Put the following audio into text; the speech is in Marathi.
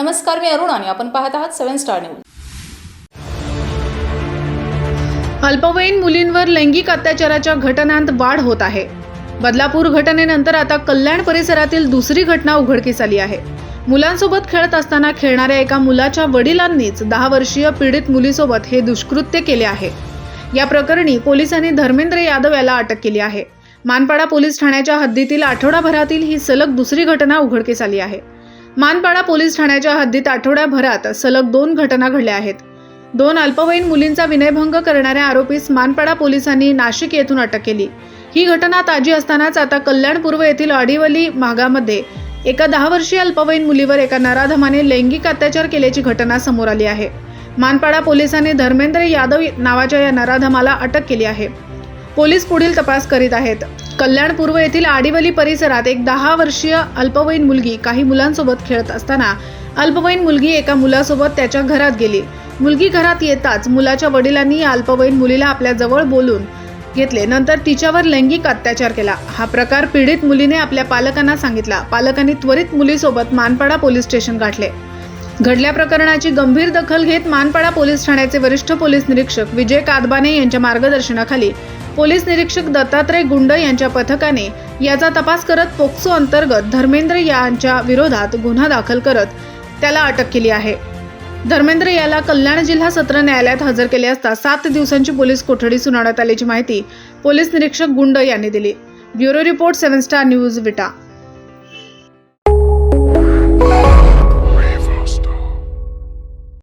नमस्कार मी अरुण आणि आपण पाहत आहात सेव्हन स्टार न्यूज. अल्पवयीन मुलींवर लैंगिक अत्याचाराच्या घटनांत वाढ होत आहे. बदलापूर घटनेनंतर आता कल्याण परिसरातील दुसरी घटना उघडकीस आली आहे. मुलांसोबत खेळत असताना खेळणाऱ्या एका मुलाच्या वडिलांनीच दहा वर्षीय पीडित मुलीसोबत हे दुष्कृत्य केले आहे. या प्रकरणी पोलिसांनी धर्मेंद्र यादव याला अटक केली आहे. मानपाडा पोलीस ठाण्याच्या हद्दीतील आठवडाभरातील ही सलग दुसरी घटना उघडकीस आली आहे. मानपाडा पोलीस ठाण्याच्या हद्दीत आठवड्याभरात सलग दोन घटना घडल्या आहेत. दोन अल्पवयीन मुलींचा विनयभंग करणाऱ्या आरोपीस मानपाडा पोलिसांनी नाशिक येथून अटक केली. ही घटना ताजी असतानाच आता कल्याण पूर्व येथील अडिवली मागामध्ये एका दहा वर्षीय अल्पवयीन मुलीवर एका नराधमाने लैंगिक अत्याचार केल्याची घटना समोर आली आहे. मानपाडा पोलिसांनी धर्मेंद्र यादव नावाच्या या नराधमाला अटक केली आहे. पोलीस पुढील तपास करीत आहेत. कल्याण पूर्व येथील आडिवली परिसरात एक दहा वर्षीय अल्पवयीन मुलगी काही मुलांसोबत खेळत असताना अल्पवयीन मुलगी एका मुलासोबत त्याच्या घरात गेली. मुलगी घरात येताच मुलाच्या वडिलांनी या अल्पवयीन मुलीला आपल्या जवळ बोलून घेतले. नंतर तिच्यावर लैंगिक अत्याचार केला. हा प्रकार पीडित मुलीने आपल्या पालकांना सांगितला. पालकांनी त्वरित मुलीसोबत मानपाडा पोलीस स्टेशन गाठले. घडल्या प्रकरणाची गंभीर दखल घेत मानपाडा पोलीस ठाण्याचे वरिष्ठ पोलीस निरीक्षक विजय कादबाने यांच्या मार्गदर्शनाखाली पोलीस निरीक्षक दत्तात्रय गुंड यांच्या पथकाने याचा तपास करत पोक्सो अंतर्गत धर्मेंद्र यांच्या विरोधात गुन्हा दाखल करत त्याला अटक केली आहे. धर्मेंद्र याला कल्याण जिल्हा सत्र न्यायालयात हजर केले असता सात दिवसांची पोलीस कोठडी सुनावण्यात आल्याची माहिती पोलीस निरीक्षक गुंड यांनी दिली. Bureau report seven star news Vita.